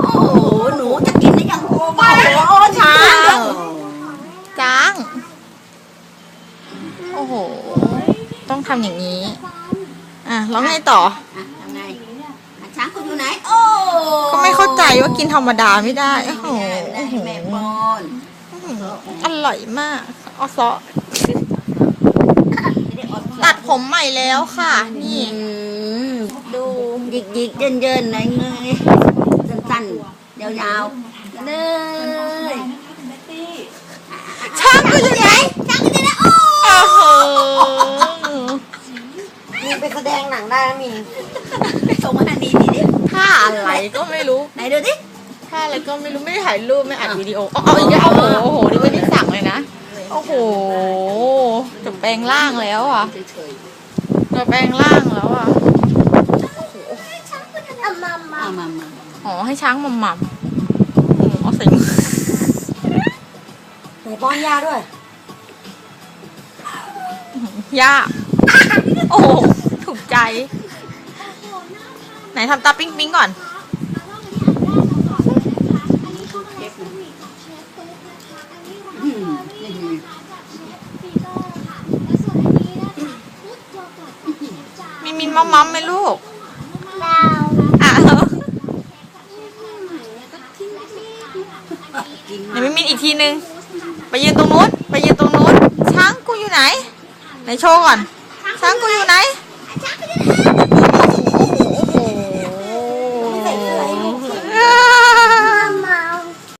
โอ้โห หนูจะกินได้ยังโอ้โหช้างจ้าง โอ้โห ต้องทำอย่างนี้ อะแล้วไงต่อ อะทำไงอะช้างคุณอยู่ไหน โอ้ก็ไม่เข้าใจว่ากินธรรมดาไม่ได้ โอ้โห ได้โอ้โหแม่ป้อนอร่อยมากออซอ ไม่ได้อดตัดผมใหม่แล้วค่ะ นี่ อืมดูห ยิกหยิกๆเยินเยินๆหน่อยเงยสั้นๆยาวๆเลยช่างกูอยู่ไหนช้างคุณอยู่ไหนโอ้โอ้โหมีไปแสดงหนังได้นะมีส่งมาอันนี้ดิดิท่าอะไรก็ไม่รู้ไหนดูดิท่าอะไรก็ไม่รู้ไม่ได้ถ่ายรูปไม่อัดวิดีโอเอาเอาอีกแล้วโอ้โหโอ้โหนี่ไม่ได้สั่งเลยนะโอ้โหจะแปลงร่างแล้วอะเฉยจะแปลงร่างแล้วอะๆ เอามามาอ๋อให้ช้างมัมมัมโอ้โหเอาใส่มือไหนป้อนยาด้วยย่าโอ้โหถูกใจ ไหนทำตาปิ๊งปิ๊งก่อน อืมนี่มีมินมัมมัมไหมลูกอะเออ กินไหนมิมินอีกทีนึง ไปยืนตรงนู้น ไปยืนตรงนู้น ช้างกูอยู่ไหน ไหนโชว์ก่อน ช้างกูอยู่ไหน